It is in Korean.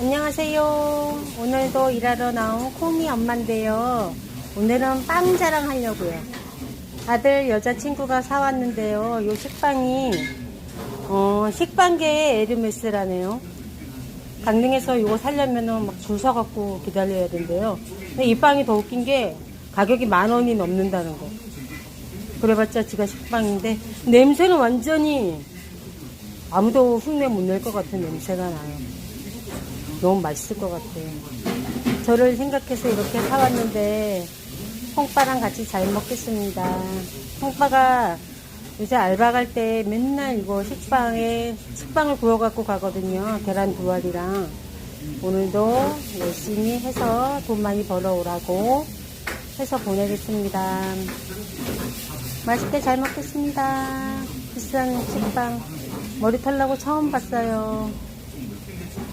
안녕하세요. 오늘도 일하러 나온 콩이 엄마인데요. 오늘은 빵 자랑 하려고요. 아들 여자친구가 사왔는데요. 요 식빵이 어, 식빵계의 에르메스라네요. 강릉에서 이거 살려면은 막 줄 서갖고 기다려야 된대요. 근데 이 빵이 더 웃긴 게 가격이 만 원이 넘는다는 거. 그래봤자 지가 식빵인데 냄새는 완전히 아무도 흉내 못 낼 것 같은 냄새가 나요. 너무 맛있을 것 같아요. 저를 생각해서 이렇게 사왔는데 홍빠랑 같이 잘 먹겠습니다. 홍빠가 요새 알바 갈 때 맨날 이거 식빵에 식빵을 구워 갖고 가거든요. 계란 두 알이랑 오늘도 열심히 해서 돈 많이 벌어 오라고 해서 보내겠습니다. 맛있게 잘 먹겠습니다. 비싼 식빵 머리 털라고 처음 봤어요.